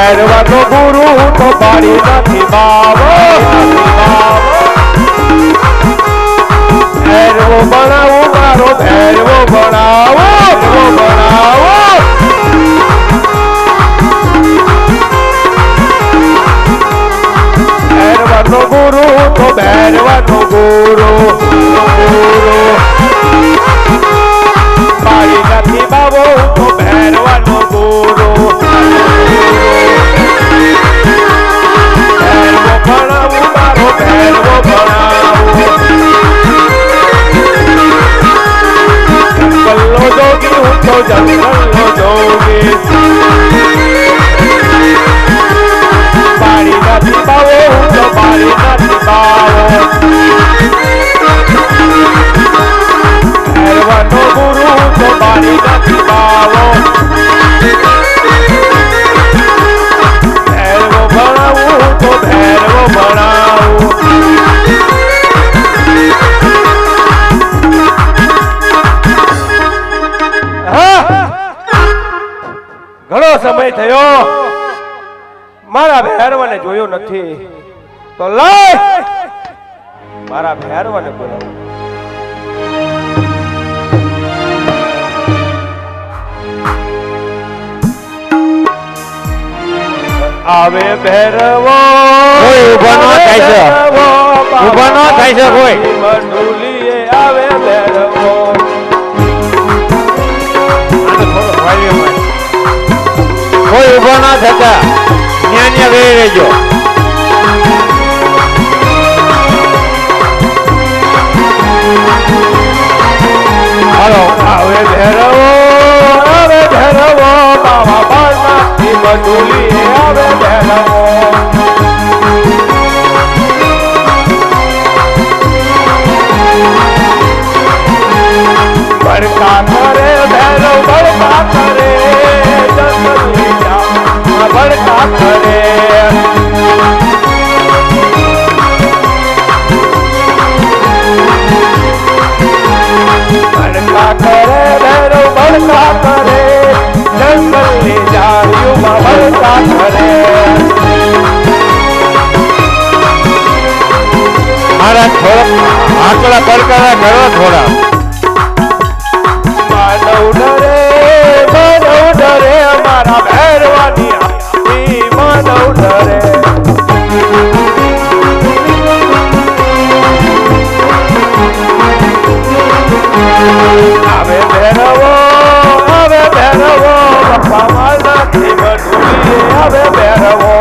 ભૈરવાનો ગુરુ તો પાડી નથી બાવો ભૈરવો બનાવો મારો ભૈરવો બનાવો બનાવો ભૈરવાનો ગુરુ, તો ભૈરવાનો ગુરુ ગુરુ. પાડી નથી બાવો, તો ભૈરવાનો ગુરુ. જોગી હું તો જંગલનો જોગી પાડી ભૈરવાને જોયો નથી તો લઈ! મારા ભેરવાને બોલાવો. આવે ભેરવો કોઈ ઊભો ન થાય છે. ભૈરવો, ન થાય છે કોઈ. મંડુલીએ આવે ભેરવો. કોઈ ઊભો ના થતા. રહેજો હાલો આવે ભૈરવો આવે ભૈરવો બાવા બાળનાથી મંડુલીએ આવે ભૈરવો બરકા કરે ભૈરવ બરકા કરે બળકા કરે આકડા પડકારા કરો થોડા. બડુલી આવે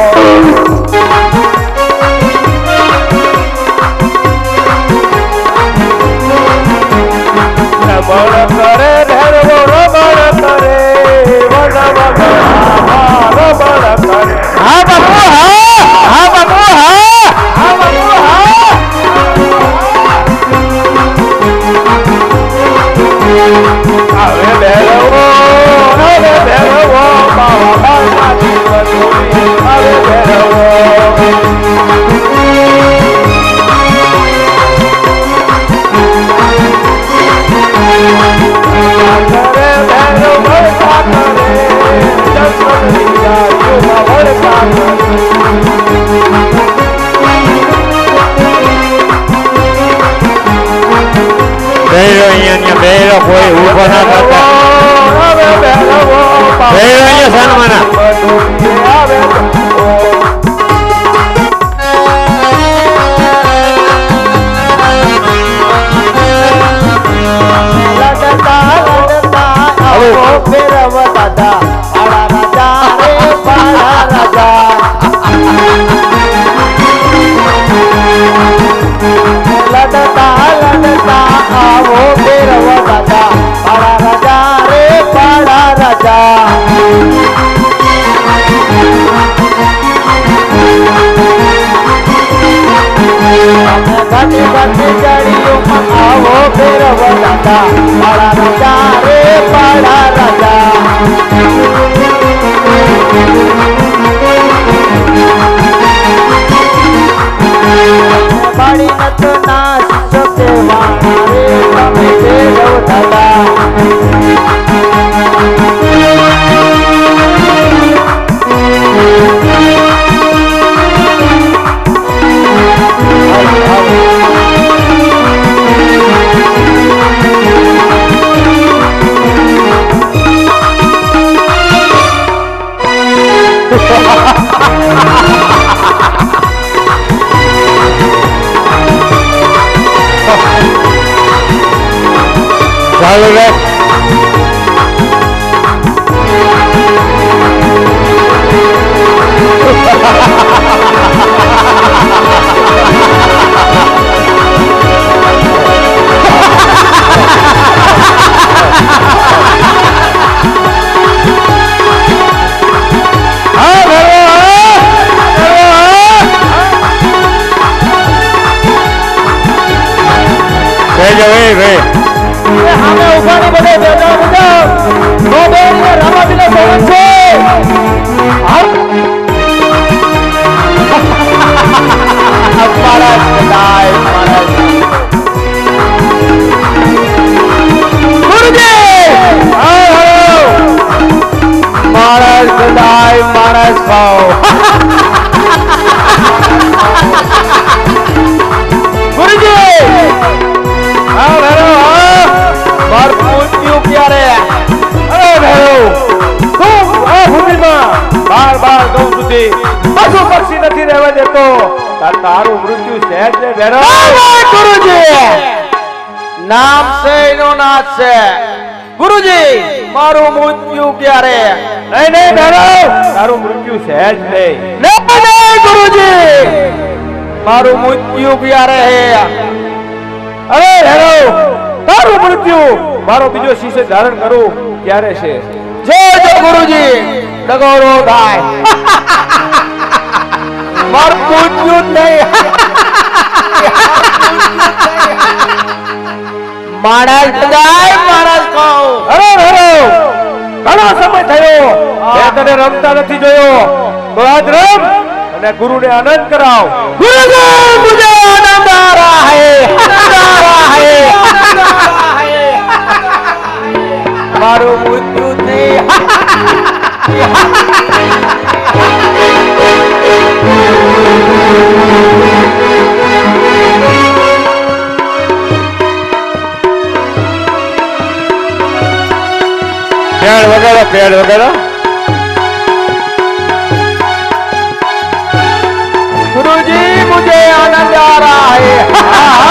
બેહરો અહીંયા દેતો તારું મૃત્યુ સહેજ ને ભેરો ગુરુજી. નામ છે એનો નાથ છે. ગુરુજી મારું મૃત્યુ ક્યારે? નહીં નહીં ભેરો તારું મૃત્યુ સહેજ નહીં નહીં ગુરુજી. મારું મૃત્યુ ક્યારે હે? અરે હેરો તારું મૃત્યુ. મારો બીજો શિષ્ય ધારણ કરું ક્યારે છે? જો જો ગુરુજી. ડગોરો થાય માર પૂછ્યું નહીં. માણસ ગાય માણસ કહો હરો હરો. ઘણો સમય થયો. મેં તને રમતા નથી જોયો. તો આજ રમ અને ગુરુને આનંદ કરાવ. ગુરુ મુજે આનંદ આ રહા હે આ રહા હે મારું પૂછ્યું નહીં. વગાડો પેડ વગાડો ગુરુજી મુજે આનંદ આ રહા હે.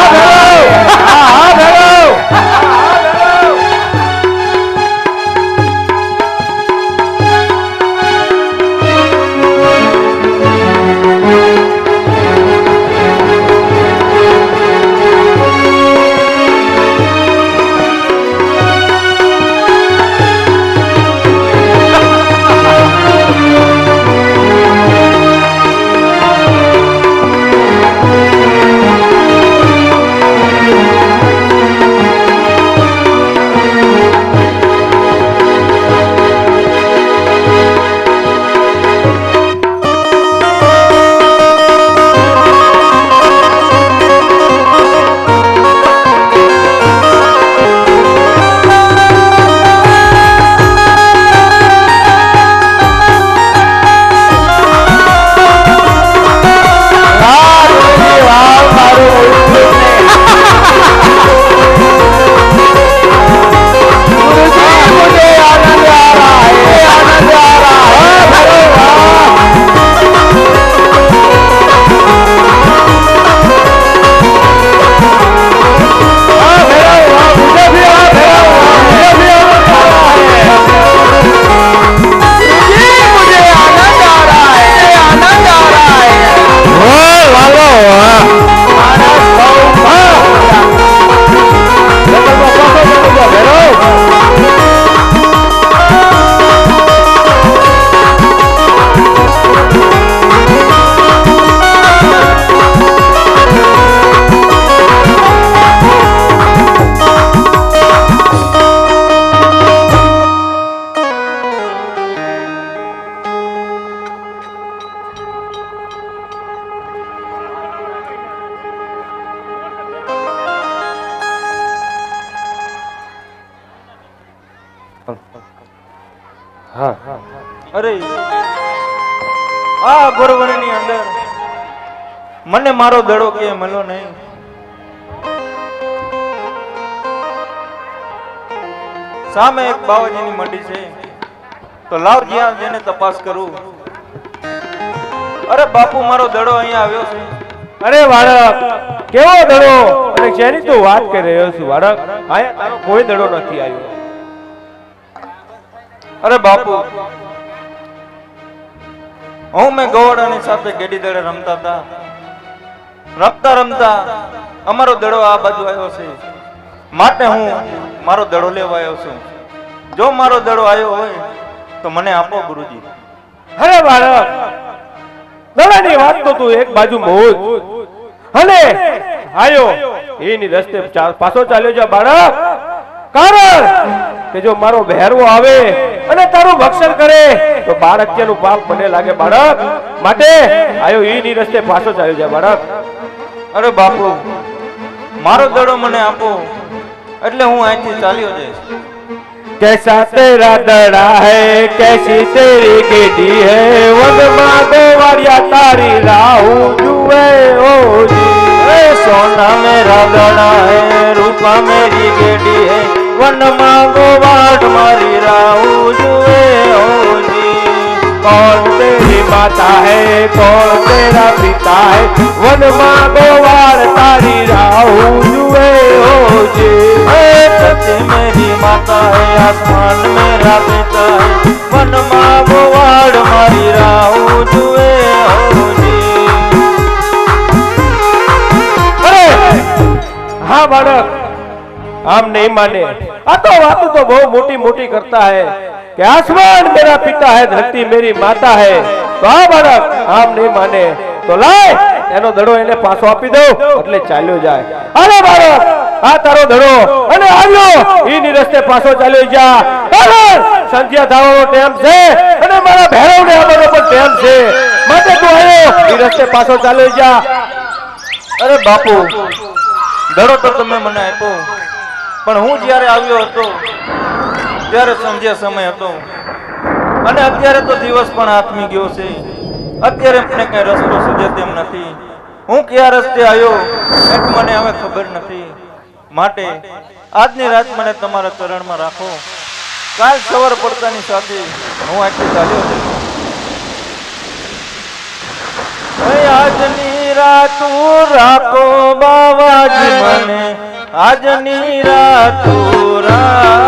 મને મારો દડો કે મળ્યો નહીં. સામે એક બાવાજીની મંડી છે. તો લાવ જ્યાં જેને તપાસ કરું. અરે બાપુ મારો દડો અહીંયા આવ્યો છે. અરે બાળક કેવો દડો? અને શેની તું વાત કરી રહ્યો છું બાળક અહીંયા તારો કોઈ દડો નથી આવ્યો. અરે બાપુ હું મેં ગોવાડાની સાથે ગેડી દડે રમતા હતા. રમતા રમતા અમારો દડો આ બાજુ આવ્યો છે. માટે હું મારો દડો લેવા આવ્યો છું. જો મારો દડો આવ્યો હોય તો મને આપો, ગુરુજી. અરે બાળક, દડાની વાત તો તું એક બાજુ મોજ અને આયો, એની રસ્તે પાછો ચાલ્યો જા બાળક. કારણ કે જો મારો બહેરવો આવે અને તારું ભક્ષણ કરે, તો બાળક્યનું પાપ મને લાગે બાળક. માટે આયો, એની રસ્તે પાછો ચાલ્યો જા બાળક. અરે બાપુ મારો દડો મને આપો એટલે હું અહીંથી ચાલ્યો જઈશ कैसा तेरा दड़ा है कैसी तेरी गेडी है वन माधो वारिया तारी राहु जुए ओ जी ए सोना मेरा दड़ा है रूपा मेरी गेडी है वन मांगो वाट मारी राहु जुए ओ जी कौन तेरी माता है, कौन तेरा पिता है? वन माधो वार तारी राहु, जुए ओ जी मेरी माता है, आसमान मेरा पिता है। वन मांगो वाट मारी राहु, जुए ओ जी अरे! हाँ बालक। हम नहीं माने। आ तो बात तो बहुत मोटी मोटी करता है। कि आसमान मेरा पिता है धरती मेरी माता है तो આ બાળક આમ નહીં માને તો લાય એનો દડો એને પાછો આપી દઉં એટલે ચાલ્યો જાય અરે બાળક આ તારો દડો અને આવ્યો ઈની રસ્તે પાછો ચાલ્યો જા કારણ સંધ્યા થવાનો ટાઈમ છે અને મારા ભેરવને આવવાનો પણ ટાઈમ છે માટે તું આવ્યો ઈ રસ્તે પાછો ચાલ્યો જા અરે બાપુ દડો તો તમે મને આપ્યો પણ હું જ્યારે આવ્યો હતો ત્યારે સંધ્યા સમય હતો. અને અત્યારે તો દિવસ પણ હાથમી ગયો છે. અત્યારે મને કઈ રસ્તો સૂજે તેમ નથી. હું કયા રસ્તે આવ્યો એક મને હવે ખબર નથી. માટે આજની રાત મને તમારા ચરણમાં રાખો. કાલ સવાર પડતાની સાથે હું આટલી ચાલ્યો છું આજની રાત રાખો બાવાજી મને. આજની રાત રાખો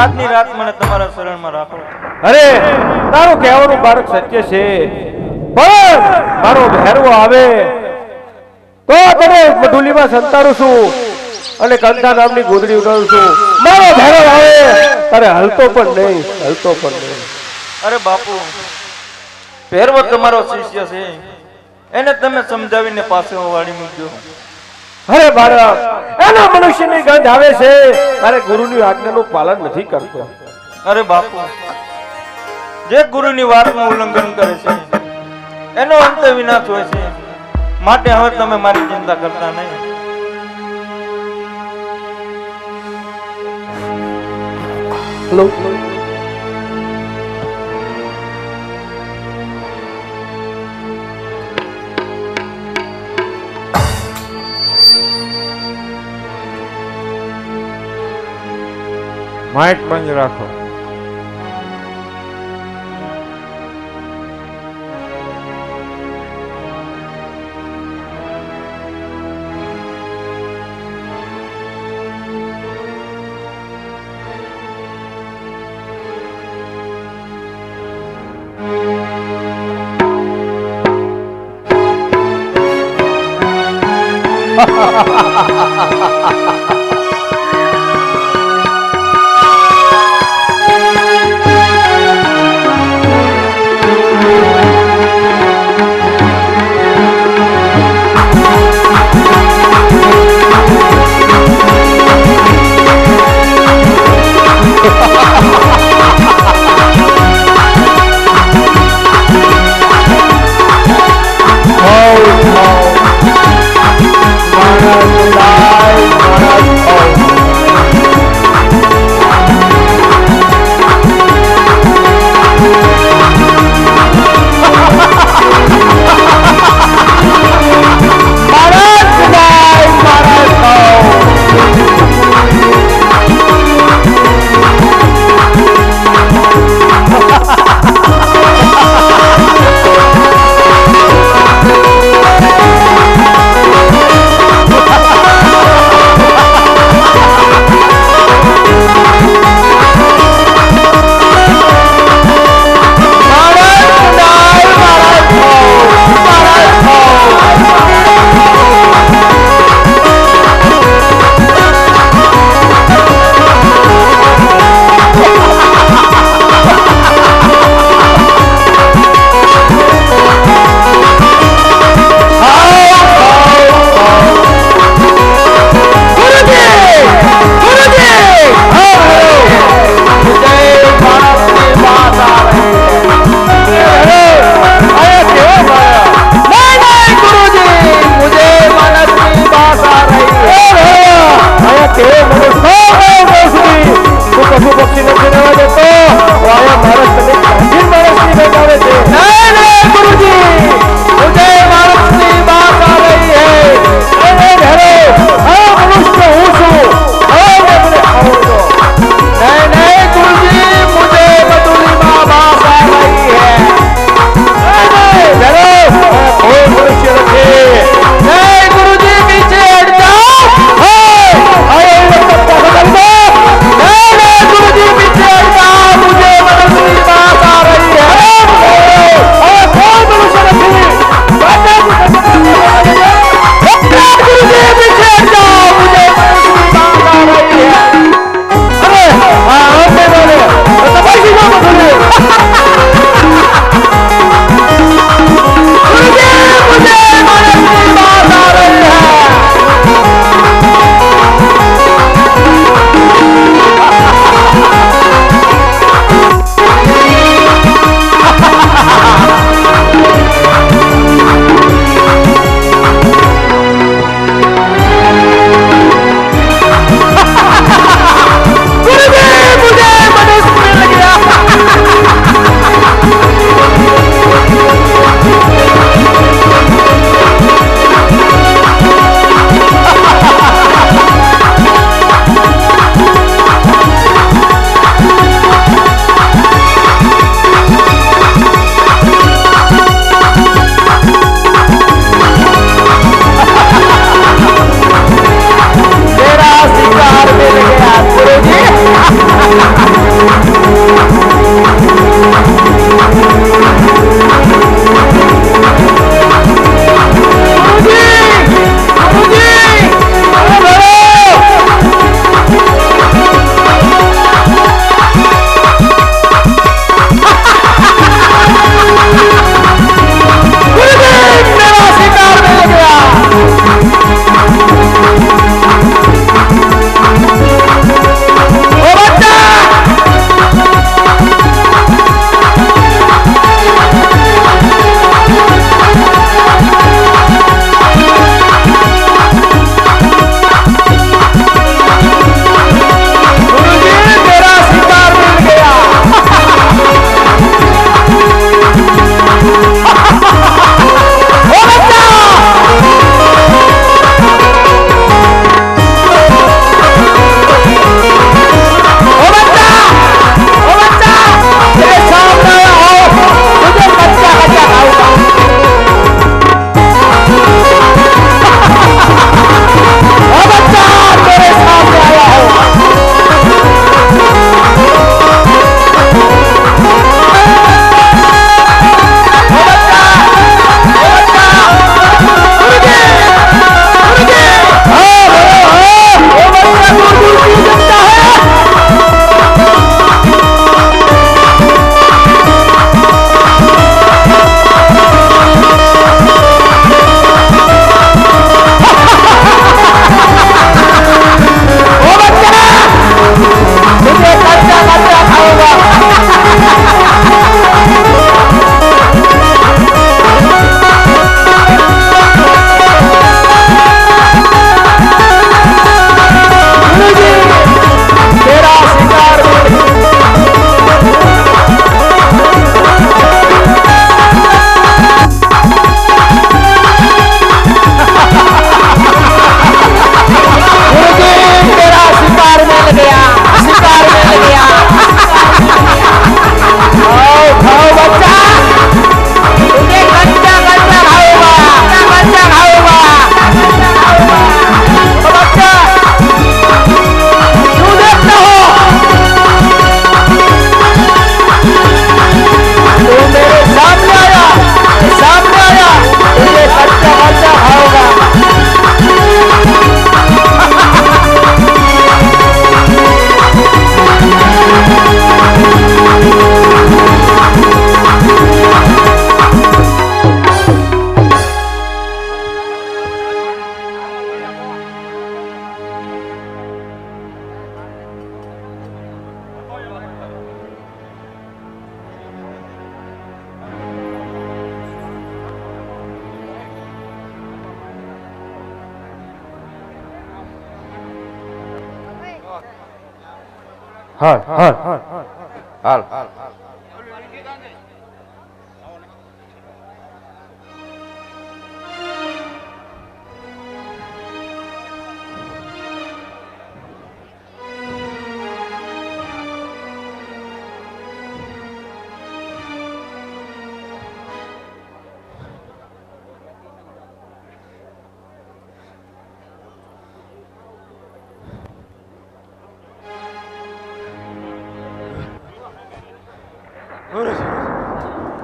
આજની રાત મને તમારા શરણમાં રાખો. અરે તારું કહેવાનું બાળક સત્ય છે. પણ મારો ભેરવો આવે. તો તને મધુલીમાં સંતારું છું અને કંઠા નામની ગોદડી ઉડાડું છું. મારો ભેરો આવે. તારે હલતો પણ નહીં હલતો પણ નહીં. અરે બાપુ ભેરવો તમારો શિષ્ય છે. એને તમે સમજાવીને પાસે વાળી મૂકજો અરે બાળક એના મનુષ્યની ગંધ આવે છે. અરે ગુરુની આજ્ઞાનું પાલન નથી કરતો. અરે બાપુ જે ગુરુની વાતનું ઉલ્લંઘન કરે છે એનો અંત વિનાશ હોય છે. માટે હવે તમે મારી ચિંતા કરતા નહીં. હેલો. માઇક બંધ રાખો. હા હાલ હાલ હાલ.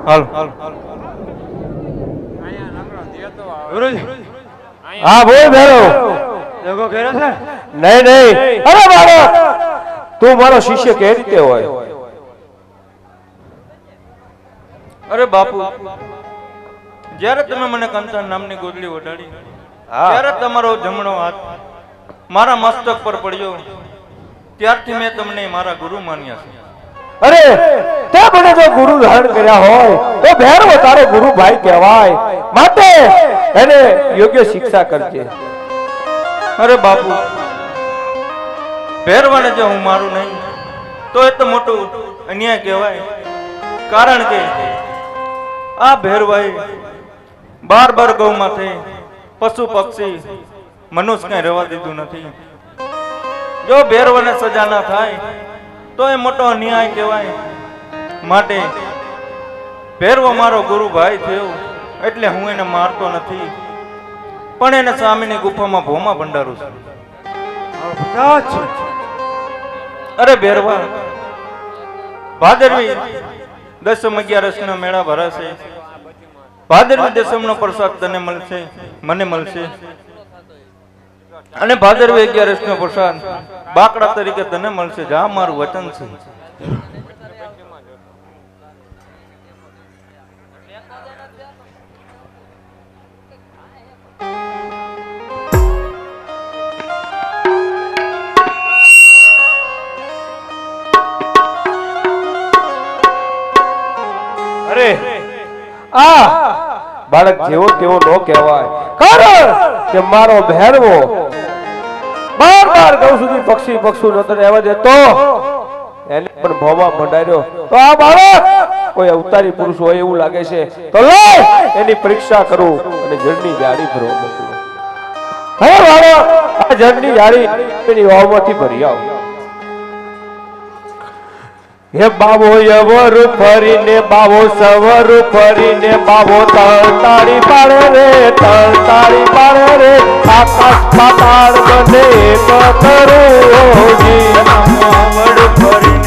હાલ. હા બોલ ભેરો. નહીં નહીં. અરે બાળક તું મારો શિષ્ય કે રીતે હોય? અરે બાપુ જ્યારે તમે મને કંચન નામની ગોદડી ઓઢાડી ત્યારે તમારો જમણો હાથ મારા મસ્તક પર પડ્યો. ત્યારથી મેં તમને મારા ગુરુ માન્યા છે. અરે, તે મને જો ગુરુ ધારણ કર્યા હોય, તો ભેરવો તારો ગુરુ ભાઈ કહેવાય. માટે એને યોગ્ય શિક્ષા કરજે. અરે બાપુ, ભેરવાને જો હું મારું નહીં, તો એ તો મોટું અન્યાય કહેવાય. કારણ કે આ ભેરવાએ બાર બાર ગૌમાંથી પશુ પક્ષી મનુષ્ય કઈ રહેવા દીધું નથી. જો ભેરવાને સજા ના થાય તો એ મોટો અન્યાય કહેવાય. માટે ભેરવો મારો ગુરુ ભાઈ થયો, એટલે હું એને મારતો નથી. પણ એને સ્વામીની ગુફામાં ભોમાં ભંડારું છું. અરે ભેરવા, ભાદરવી દસમ અગિયારસ ના મેળા ભરાશે. ભાદરવી દસમ નો પ્રસાદ તને મળશે, મને મળશે. અને ભાદરવી અગિયારસ નો પ્રસાદ. બાકડા તરીકે તને મળશે, જા, મારું વચન છે. અરે, આ બાળક જેવો તેવો ન કહેવાય. કારણ કે મારો ભેરવો બાર બાર ગૌ સુધી પક્ષી પક્ષુ નતર રહેવા દેતો. એને પણ ભોમાં ભંડાર્યો. તો આ બાળક કોઈ અવતારી પુરુષ હોય એવું લાગે છે. તો લો, એની પરીક્ષા કરું અને જળની જાળી મોકલું. હવે બાળક, આ જળની જાળી એની વાવમાંથી ભરી આવો. હે બાવો યવર ફરીને બાવો સવર ફરીને બાવો તળતાળી પાડે રે, તળતાળી પાડે રે, આકાશ પાતાળ બને કરોજી વડ ફરી